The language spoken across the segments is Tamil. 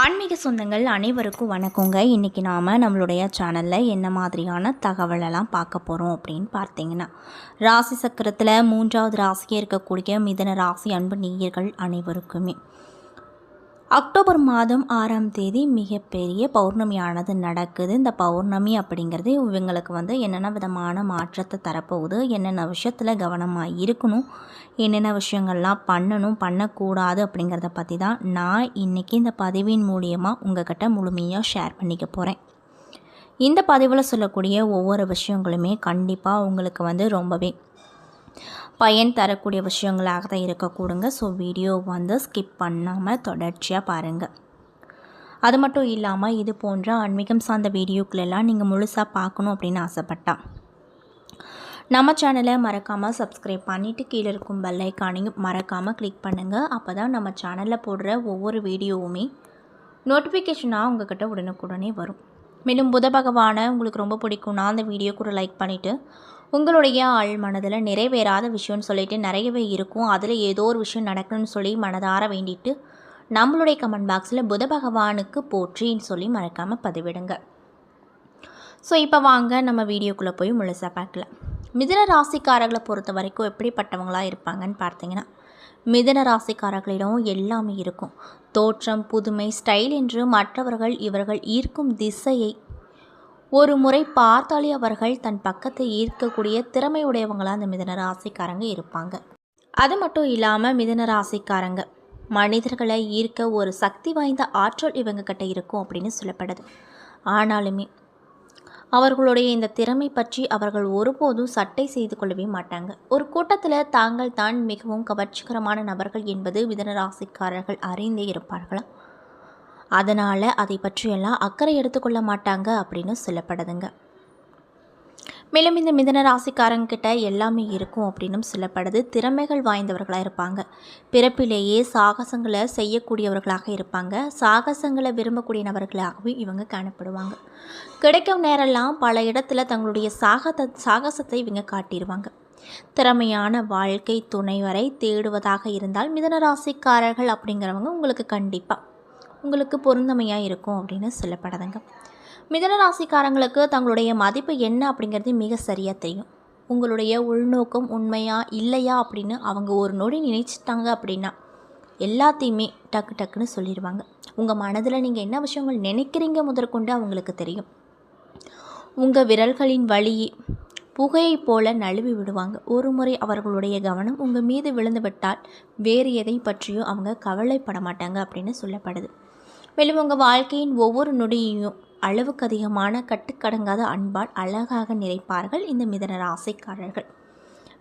ஆன்மீக சொந்தங்கள் அனைவருக்கும் வணக்கங்க. இன்றைக்கி நாம் நம்மளுடைய சேனலில் என்ன மாதிரியான தகவலெல்லாம் பார்க்க போகிறோம் அப்படின்னு பார்த்தீங்கன்னா ராசி சக்கரத்தில் மூன்றாவது ராசியாக இருக்கக்கூடிய மிதன ராசி அன்பு நேயர்கள் அனைவருக்குமே. அக்டோபர் மாதம் ஆறாம் தேதி மிகப்பெரிய பௌர்ணமியானது நடக்குது. இந்த பௌர்ணமி அப்படிங்கிறது இவங்களுக்கு வந்து என்னென்ன விதமான மாற்றத்தை தரப்போகுது என்னென்ன விஷயத்தில் கவனமாக இருக்கணும் என்னென்ன விஷயங்கள்லாம் பண்ணணும் பண்ணக்கூடாது அப்படிங்கிறத பற்றி தான் நான் இன்றைக்கி இந்த பதிவின் மூலியமாக உங்ககிட்ட முழுமையாக ஷேர் பண்ணிக்க போகிறேன் இந்த பதிவில் சொல்லக்கூடிய ஒவ்வொரு விஷயங்களுமே கண்டிப்பாக உங்களுக்கு வந்து ரொம்பவே பயன் தரக்கூடிய விஷயங்களாக தான் இருக்கக்கூடுங்க. ஸோ வீடியோ வந்து ஸ்கிப் பண்ணாமல் தொடர்ச்சியாக பாருங்கள் அது மட்டும் இல்லாமல் இது போன்ற ஆன்மீகம் சார்ந்த வீடியோக்களெல்லாம் நீங்கள் முழுசாக பார்க்கணும் அப்படின்னு ஆசைப்பட்டா நம்ம சேனலை மறக்காமல் சப்ஸ்கிரைப் பண்ணிவிட்டு கீழே இருக்கும் பெல்லைக்கானையும் மறக்காமல் கிளிக் பண்ணுங்கள் அப்போ தான் நம்ம சேனலில் போடுற ஒவ்வொரு வீடியோவுமே நோட்டிஃபிகேஷனாக உங்ககிட்ட உடனுக்குடனே வரும். மேலும் புத பகவானை உங்களுக்கு ரொம்ப பிடிக்கும்னா அந்த வீடியோ கூட லைக் பண்ணிவிட்டு உங்களுடைய ஆள் மனதில் நிறைவேறாத விஷயம்னு சொல்லிட்டு நிறையவே இருக்கும். அதில் ஏதோ ஒரு விஷயம் நடக்கணும்னு சொல்லி மனதார வேண்டிட்டு நம்மளுடைய கமெண்ட் பாக்ஸில் புத பகவானுக்கு போற்றின்னு சொல்லி மறக்காமல் பதிவிடுங்க. ஸோ இப்போ வாங்க நம்ம வீடியோக்குள்ளே போய் முழுசாக பார்க்கலாம். மிதன ராசிக்காரர்களை பொறுத்த வரைக்கும் எப்படிப்பட்டவங்களாக இருப்பாங்கன்னு பார்த்தீங்கன்னா மிதன ராசிக்காரர்களிடம் எல்லாமே இருக்கும். தோற்றம் புதுமை ஸ்டைல் என்று மற்றவர்கள் இவர்கள் ஈர்க்கும் திசையை ஒரு முறை பார்த்தாலே அவர்கள் தன் பக்கத்தை ஈர்க்கக்கூடிய திறமையுடையவங்களாக அந்த மிதன ராசிக்காரங்க இருப்பாங்க. அது மட்டும் இல்லாமல் மிதன ராசிக்காரங்க மனிதர்களை ஈர்க்க ஒரு சக்தி வாய்ந்த ஆற்றல் இவங்க கிட்ட இருக்கும் அப்படின்னு சொல்லப்படுது. ஆனாலுமே அவர்களுடைய இந்த திறமை பற்றி அவர்கள் ஒருபோதும் சட்டை செய்து கொள்ளவே மாட்டாங்க. ஒரு கூட்டத்தில் தாங்கள் தான் மிகவும் கவர்ச்சிகரமான நபர்கள் என்பது மிதன ராசிக்காரர்கள் அறிந்தே இருப்பார்களா? அதனால் அதை பற்றியெல்லாம் அக்கறை எடுத்துக்கொள்ள மாட்டாங்க அப்படின்னு சொல்லப்படுதுங்க. மேலும் இந்த மிதன ராசிக்காரங்கிட்ட எல்லாமே இருக்கும் அப்படின்னும் சொல்லப்படுது. திறமைகள் வாய்ந்தவர்களாக இருப்பாங்க. பிறப்பிலேயே சாகசங்களை செய்யக்கூடியவர்களாக இருப்பாங்க. சாகசங்களை விரும்பக்கூடிய நபர்களாகவே இவங்க காணப்படுவாங்க. கிடைக்கும் நேரெல்லாம் பல இடத்துல தங்களுடைய சாகத சாகசத்தை இவங்க காட்டிடுவாங்க திறமையான வாழ்க்கை துணை வரை தேடுவதாக இருந்தால் மிதன ராசிக்காரர்கள் அப்படிங்கிறவங்க உங்களுக்கு கண்டிப்பாக உங்களுக்கு பொருந்தமையாக இருக்கும் அப்படின்னு சொல்லப்படுதுங்க. மிதன ராசிக்காரங்களுக்கு தங்களுடைய மதிப்பு என்ன அப்படிங்கிறது மிக சரியாக தெரியும். உங்களுடைய உள்நோக்கம் உண்மையா இல்லையா அப்படின்னு அவங்க ஒரு நொடி நினைச்சிட்டாங்க அப்படின்னா எல்லாத்தையுமே டக்கு டக்குன்னு சொல்லிடுவாங்க. உங்கள் மனதில் நீங்கள் என்ன விஷயங்கள் நினைக்கிறீங்க முதற்கொண்டு அவங்களுக்கு தெரியும். உங்கள் விரல்களின் வழி புகையை போல நழுவி விடுவாங்க. ஒரு முறை அவர்களுடைய கவனம் உங்கள் மீது விழுந்துவிட்டால் வேறு எதை பற்றியும் அவங்க கவலைப்பட மாட்டாங்க அப்படின்னு சொல்லப்படுது. மேலும் உங்கள் வாழ்க்கையின் ஒவ்வொரு நொடியையும் அளவுக்கு அதிகமான கட்டுக்கடங்காத அன்பால் அழகாக நிறைப்பார்கள் இந்த மிதன ராசிக்காரர்கள்.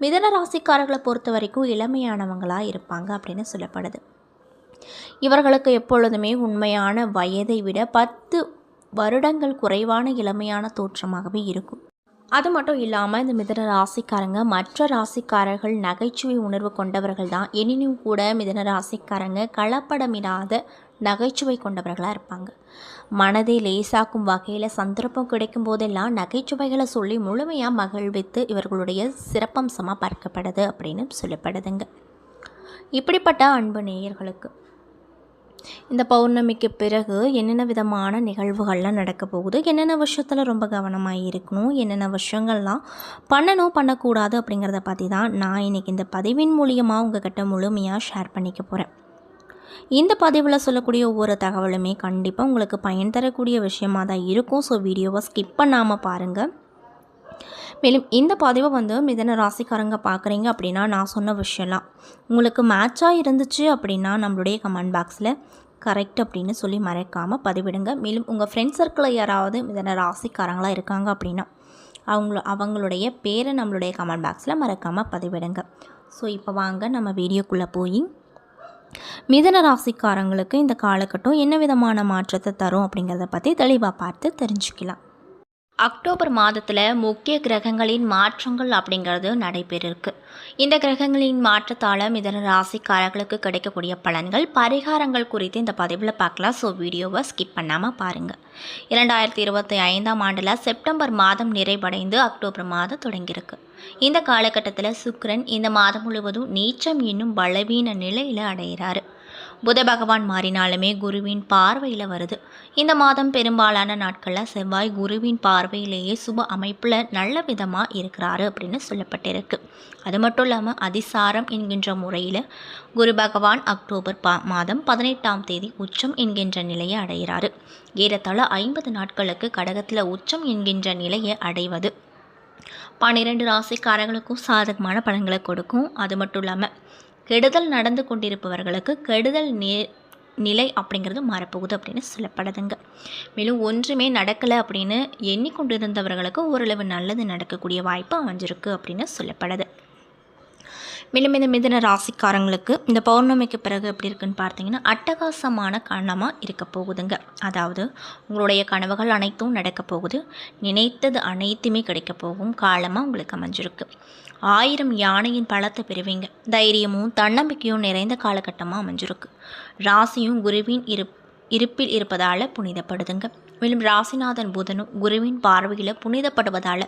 மிதன ராசிக்காரர்களை பொறுத்த வரைக்கும் இளமையானவங்களாக இருப்பாங்க அப்படின்னு சொல்லப்படுது. இவர்களுக்கு எப்பொழுதுமே உண்மையான வயதை விட பத்து வருடங்கள் குறைவான இளமையான தோற்றமாகவே இருக்கும். அது மட்டும் இல்லாமல் இந்த மிதன ராசிக்காரங்க மற்ற ராசிக்காரர்கள் நகைச்சுவை உணர்வு கொண்டவர்கள் தான். எனினும் கூட மிதன ராசிக்காரங்க கலப்படமிடாத நகைச்சுவை கொண்டவர்களாக இருப்பாங்க. மனதை லேசாக்கும் வகையில் சந்தர்ப்பம் கிடைக்கும் போதெல்லாம் நகைச்சுவைகளை சொல்லி முழுமையாக மகிழ்வித்து இவர்களுடைய சிறப்பம்சமாக பார்க்கப்படுது அப்படின்னு சொல்லப்படுதுங்க. இப்படிப்பட்ட அன்பு நேயர்களுக்கு இந்த பௌர்ணமிக்கு பிறகு என்னென்ன விதமான நிகழ்வுகள்லாம் நடக்க போகுது? என்னென்ன விஷயத்தில் ரொம்ப கவனமாக இருக்கணும்? என்னென்ன விஷயங்கள்லாம் பண்ணணும் பண்ணக்கூடாது அப்படிங்கிறத பற்றி தான் நான் இன்றைக்கி இந்த பதிவின் மூலியமாக உங்ககிட்ட முழுமையாக ஷேர் பண்ணிக்க போகிறேன் இந்த பதிவில் சொல்லக்கூடிய ஒவ்வொரு தகவலுமே கண்டிப்பாக உங்களுக்கு பயன் தரக்கூடிய விஷயமாக தான் இருக்கும். ஸோ வீடியோவை ஸ்கிப் பண்ணாமல் பாருங்கள் மேலும் இந்த பதிவை வந்து மிதன ராசிக்காரங்க பார்க்குறீங்க அப்படின்னா நான் சொன்ன விஷயம்லாம் உங்களுக்கு மேட்சாக இருந்துச்சு அப்படின்னா நம்மளுடைய கமெண்ட் பாக்ஸில் கரெக்ட் அப்படின்னு சொல்லி மறக்காமல் பதிவிடுங்க. மேலும் உங்கள் ஃப்ரெண்ட் சர்க்கிளில் யாராவது மிதன ராசிக்காரங்களாக இருக்காங்க அப்படின்னா அவங்கள அவங்களுடைய பேரை நம்மளுடைய கமெண்ட் பாக்ஸில் மறக்காமல் பதிவிடுங்க. ஸோ இப்போ வாங்க நம்ம வீடியோக்குள்ளே போய் மிதன ராசிக்காரங்களுக்கு இந்த காலகட்டம் என்ன விதமான மாற்றத்தை தரும் அப்படிங்கிறத பற்றி தெளிவாக பார்த்து தெரிஞ்சுக்கலாம். அக்டோபர் மாதத்தில் முக்கிய கிரகங்களின் மாற்றங்கள் அப்படிங்கிறது நடைபெறிருக்கு. இந்த கிரகங்களின் மாற்றத்தால் மிதன ராசிக்காரர்களுக்கு கிடைக்கக்கூடிய பலன்கள் பரிகாரங்கள் குறித்து இந்த பதிவில் பார்க்கலாம். ஸோ வீடியோவை ஸ்கிப் பண்ணாமல் பாருங்கள் இரண்டாயிரத்தி இருபத்தி ஐந்தாம் ஆண்டில் செப்டம்பர் மாதம் நிறைவடைந்து அக்டோபர் மாதம் தொடங்கியிருக்கு. இந்த காலகட்டத்தில் சுக்கரன் இந்த மாதம் முழுவதும் நீச்சம் இன்னும் பலவீன நிலையில் அடைகிறாரு புத பகவான் மாறினாலுமே குருவின் பார்வையில் வருது. இந்த மாதம் பெரும்பாலான நாட்களில் செவ்வாய் குருவின் பார்வையிலேயே சுப அமைப்பில் நல்ல விதமாக இருக்கிறாரு அப்படின்னு சொல்லப்பட்டிருக்கு. அது மட்டும் இல்லாமல் அதிசாரம் என்கின்ற முறையில் குரு பகவான் அக்டோபர் பா மாதம் பதினெட்டாம் தேதி உச்சம் என்கின்ற நிலையை அடைகிறாரு ஏறத்தாழ ஐம்பது நாட்களுக்கு கடகத்தில் உச்சம் என்கின்ற நிலையை அடைவது பன்னிரெண்டு ராசிக்காரர்களுக்கும் சாதகமான பலன்களை கொடுக்கும். அது மட்டும் இல்லாமல் கெடுதல் நடந்து கொண்டிருப்பவர்களுக்கு கெடுதல் நே நிலை அப்படிங்கிறது மாறப்போகுது அப்படின்னு சொல்லப்படுதுங்க. மேலும் ஒன்றுமே நடக்கலை அப்படின்னு எண்ணிக்கொண்டிருந்தவர்களுக்கு ஓரளவு நல்லது நடக்கக்கூடிய வாய்ப்பு அமைஞ்சிருக்கு அப்படின்னு சொல்லப்படுது. மேலும் இந்த மிதன ராசிக்காரங்களுக்கு இந்த பௌர்ணமிக்கு பிறகு எப்படி இருக்குன்னு பார்த்தீங்கன்னா அட்டகாசமான காரணமாக இருக்க போகுதுங்க. அதாவது உங்களுடைய கனவுகள் அனைத்தும் நடக்க போகுது. நினைத்தது அனைத்துமே கிடைக்க போகும் காலமாக உங்களுக்கு அமைஞ்சிருக்கு. ஆயிரம் யானையின் பழத்தை பெறுவீங்க தைரியமும் தன்னம்பிக்கையும் நிறைந்த காலகட்டமாக அமைஞ்சிருக்கு. ராசியும் குருவின் இரு இருப்பில் இருப்பதால் புனிதப்படுதுங்க. மேலும் ராசிநாதன் புதனும் குருவின் பார்வையில் புனிதப்படுவதால்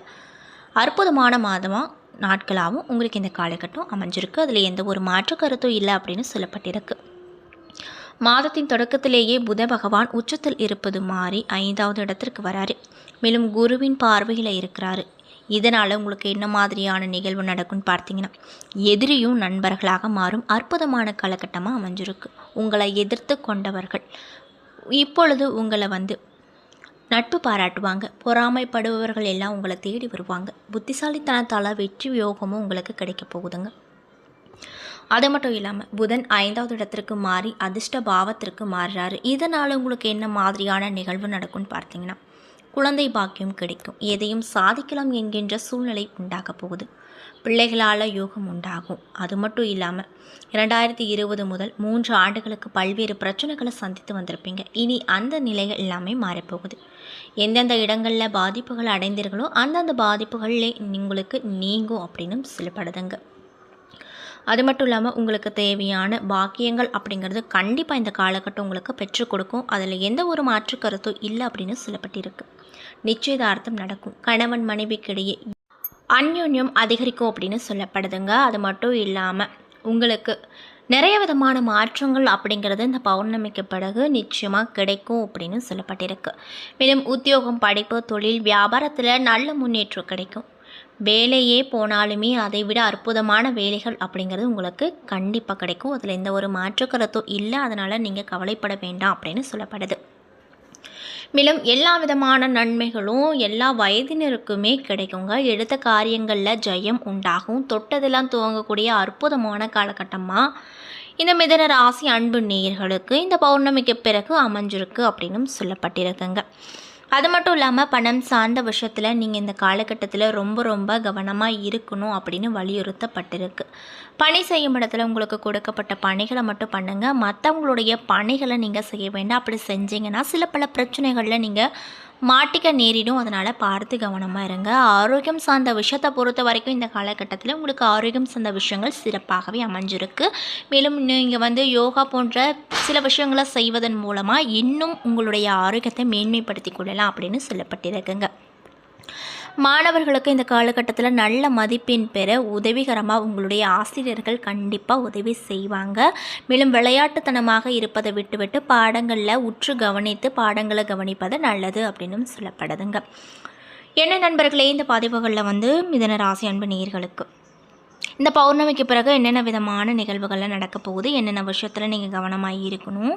அற்புதமான மாதமாக நாட்களாகவும் உங்களுக்கு இந்த காலகட்டம் அமைஞ்சிருக்கு. அதில் எந்த ஒரு மாற்று கருத்தும் இல்லை அப்படின்னு சொல்லப்பட்டிருக்கு. மாதத்தின் தொடக்கத்திலேயே புத பகவான் உச்சத்தில் இருப்பது மாறி ஐந்தாவது இடத்திற்கு வராரு. மேலும் குருவின் பார்வையில் இருக்கிறாரு. இதனால் உங்களுக்கு என்ன மாதிரியான நிகழ்வு நடக்கும்னு பார்த்தீங்கன்னா எதிரியும் நண்பர்களாக மாறும் அற்புதமான காலகட்டமாக அமைஞ்சிருக்கு. உங்களை எதிர்த்து கொண்டவர்கள். இப்பொழுது உங்களை வந்து நட்பு பாராட்டுவாங்க. பொறாமைப்படுபவர்கள் எல்லாம் உங்களை தேடி வருவாங்க. புத்திசாலித்தனத்தால் வெற்றி யோகமும் உங்களுக்கு கிடைக்க போகுதுங்க. அது மட்டும் இல்லாமல் புதன் ஐந்தாவது இடத்திற்கு மாறி அதிர்ஷ்ட பாவத்திற்கு மாறுறாரு. இதனால் உங்களுக்கு என்ன மாதிரியான நிகழ்வு நடக்கும்னு பார்த்தீங்கன்னா குழந்தை பாக்கியம் கிடைக்கும். எதையும் சாதிக்கலாம் என்கின்ற சூழ்நிலை உண்டாக போகுது. பிள்ளைகளால் யோகம் உண்டாகும். அது மட்டும் இல்லாமல் இரண்டாயிரத்தி இருபது முதல் மூன்று ஆண்டுகளுக்கு பல்வேறு பிரச்சனைகளை சந்தித்து வந்திருப்பீங்க. இனி அந்த நிலைகள் எல்லாமே மாறப்போகுது. எந்தெந்த இடங்களில் பாதிப்புகள் அடைந்தீர்களோ அந்தந்த பாதிப்புகளில் உங்களுக்கு நீங்கும் அப்படின்னு சொல்லப்படுதுங்க அது மட்டும் இல்லாமல் உங்களுக்கு தேவையான பாக்கியங்கள் அப்படிங்கிறது கண்டிப்பாக இந்த காலகட்டம் உங்களுக்கு பெற்றுக் கொடுக்கும். அதில் எந்த ஒரு மாற்று கருத்தும் இல்லை அப்படின்னு சொல்லப்பட்டிருக்கு நிச்சயதார்த்தம் நடக்கும். கணவன் மனைவிக்கிடையே அந்யோன்யம் அதிகரிக்கும் அப்படின்னு சொல்லப்படுதுங்க. அது மட்டும் இல்லாமல் உங்களுக்கு நிறைய விதமான மாற்றங்கள் அப்படிங்கிறது இந்த பௌர்ணமிக்கு பிறகு நிச்சயமாக கிடைக்கும் அப்படின்னு சொல்லப்பட்டிருக்கு. மேலும் உத்தியோகம் படிப்பு தொழில் வியாபாரத்தில் நல்ல முன்னேற்றம் கிடைக்கும். வேலையே போனாலுமே அதை விட அற்புதமான வேலைகள் அப்படிங்கிறது உங்களுக்கு கண்டிப்பாக கிடைக்கும். அதில் எந்த ஒரு மாற்று கருத்தும் இல்லை. அதனால் நீங்கள் கவலைப்பட வேண்டாம் அப்படின்னு சொல்லப்படுது. மேலும் எல்லா விதமான நன்மைகளும் எல்லா வயதினருக்குமே கிடைக்குங்க. எடுத்த காரியங்களில் ஜெயம் உண்டாகும். தொட்டதெல்லாம் துவங்கக்கூடிய அற்புதமான காலகட்டமாக இந்த மிதன ராசி அன்பு நேயர்களுக்கு இந்த பௌர்ணமிக்கு பிறகு அமைஞ்சிருக்கு அப்படின்னு சொல்லப்பட்டிருக்குங்க. அது மட்டும் இல்லாமல் பணம் சார்ந்த விஷயத்தில் நீங்கள் இந்த காலகட்டத்தில் ரொம்ப ரொம்ப கவனமாக இருக்கணும் அப்படின்னு வலியுறுத்தப்பட்டிருக்கு. பணி செய்யும் இடத்துல உங்களுக்கு கொடுக்கப்பட்ட பணிகளை மட்டும் பண்ணுங்கள் மற்றவங்களுடைய பணிகளை நீங்கள் செய்ய வேண்டாம். அப்படி செஞ்சீங்கன்னா சில பல பிரச்சனைகளில் நீங்கள் மாட்டிக்க நேரிடும். அதனால் பார்த்து கவனமாக இருங்க. ஆரோக்கியம் சார்ந்த விஷயத்தை பொறுத்த வரைக்கும் இந்த காலகட்டத்தில் உங்களுக்கு ஆரோக்கியம் சார்ந்த விஷயங்கள் சிறப்பாகவே அமைஞ்சிருக்கு. மேலும் நீங்கள் வந்து யோகா போன்ற சில விஷயங்களை செய்வதன் மூலமாக இன்னும் உங்களுடைய ஆரோக்கியத்தை மேன்மைப்படுத்தி கொள்ளலாம் அப்படின்னு சொல்லப்பட்டிருக்குங்க. மாணவர்களுக்கு இந்த காலகட்டத்தில் நல்ல மதிப்பெண் பெற உதவிகரமாக உங்களுடைய ஆசிரியர்கள் கண்டிப்பாக உதவி செய்வாங்க. மேலும் விளையாட்டுத்தனமாக இருப்பதை விட்டுவிட்டு பாடங்களில் உற்று கவனித்து பாடங்களை கவனிப்பது நல்லது அப்படின்னு சொல்லப்படுதுங்க. என்ன நண்பர்களே இந்த பதிவுகளில் வந்து மிதன ராசி அன்பு நேர்களுக்கு இந்த பௌர்ணமிக்கு பிறகு என்னென்ன விதமான நிகழ்வுகள்லாம் நடக்க போகுது? என்னென்ன விஷயத்தில் நீங்கள் கவனமாக இருக்கணும்?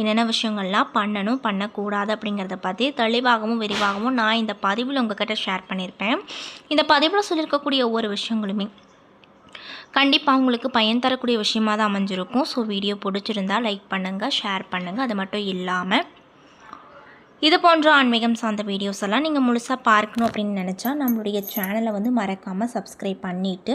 என்னென்ன விஷயங்கள்லாம் பண்ணணும்? பண்ணக்கூடாது அப்படிங்கிறத பற்றி தெளிவாகவும் விரிவாகவும் நான் இந்த பதிவில் உங்ககிட்ட ஷேர் பண்ணியிருப்பேன். இந்த பதிவில் சொல்லியிருக்கக்கூடிய ஒவ்வொரு விஷயங்களுமே கண்டிப்பாக உங்களுக்கு பயன் தரக்கூடிய விஷயமாக தான் அமைஞ்சிருக்கும். ஸோ வீடியோ பிடிச்சிருந்தால் லைக் பண்ணுங்கள் ஷேர் பண்ணுங்கள் அது மட்டும் இல்லாமல் இது போன்ற ஆன்மீகம் சார்ந்த வீடியோஸ் எல்லாம் நீங்கள் முழுசாக பார்க்கணும் அப்படின்னு நினச்சா நம்மளுடைய சேனலை வந்து மறக்காமல் சப்ஸ்கிரைப் பண்ணிவிட்டு